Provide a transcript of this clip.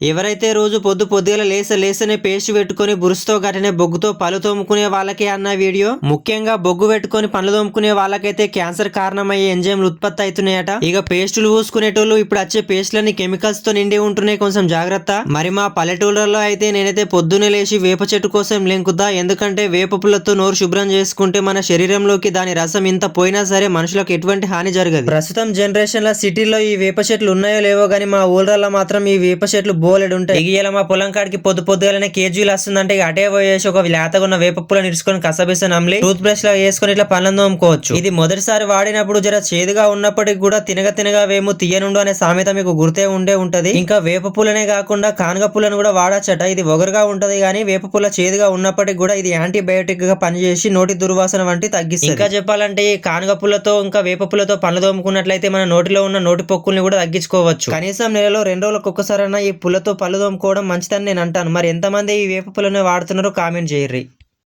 ఎవరైతే రోజు పొద్దు పొద్దుగల లేస లేసనే పేస్ట్ పెట్టుకొని బురుసుతో గట్టిన బొగ్గుతో పళ్ళు తోముకునే వాళ్ళకే అన్న వీడియో ముఖ్యంగా బొగ్గు పెట్టుకొని పనులు తోముకునే వాళ్ళకైతే క్యాన్సర్ కారణమయ్యే ఎంజైమ్లు ఉత్పత్తి అవుతున్నాయట. ఇక పేస్టులు పూసుకునేటోళ్ళు ఇప్పుడు వచ్చే పేస్ట్లని కెమికల్స్తో నిండి ఉంటున్నాయి కొంచెం జాగ్రత్త. మరి మా పల్లెటూళ్ళలో అయితే నేనైతే పొద్దున్నే లేచి వేప చెట్టు కోసం లెంకుద్దా? ఎందుకంటే వేప పుల్లతో నోరు శుభ్రం చేసుకుంటే మన శరీరంలోకి దాని రసం ఇంత పోయినా సరే మనుషులకు ఎటువంటి హాని జరగదు. ప్రస్తుతం జనరేషన్ సిటీలో ఈ వేప చెట్లు ఉన్నాయో లేవో గానీ మా ఊళ్ళలో మాత్రం ఈ వేప చెట్లు బోలెడు ఉంటాయి ఇక ఇలా మా పొలం కాడికి పొద్దు పొద్దుగాలనే కేజీలు వస్తుందంటే అటే పోయేసి ఒక లేతగా ఉన్న వేప పుల్లని ఇరుచుకొని కసబిస నమ్లి టూత్ బ్రష్లో వేసుకొని ఇట్లా పనులను తోముకోవచ్చు. ఇది మొదటిసారి వాడినప్పుడు జర చేదుగా ఉన్నప్పటికి కూడా తినగ తినగా వేము తీయనుండు అనే సామెత మీకు గుర్తే ఉండే ఉంటది. ఇంకా వేప పుల్లనే కాకుండా కానగ పుల్లను కూడా వాడచ్చట. ఇది ఒగరుగా ఉంటది కానీ వేప పుల్ల చేదుగా ఉన్నప్పటికి కూడా ఇది యాంటీబయోటిక్గా పనిచేసి నోటి దుర్వాసన వంటి తగ్గిస్తుంది. ఇంకా చెప్పాలంటే ఈ కానుగ పుల్లతో ఇంకా వేప పుల్లతో పనులు తోముకున్నట్లయితే మన నోటిలో ఉన్న నోటి పొక్కుల్ని కూడా తగ్గించుకోవచ్చు. కనీసం నెలలో రెండు రోజులకు ఒక్కసారైనా ఈ పుల్లతో పళ్ళు తోముకోవడం మంచిదని నేను అంటాను. మరి ఎంతమంది ఈ వేప పుల్లని వాడుతున్నారో కామెంట్ చేయర్రి.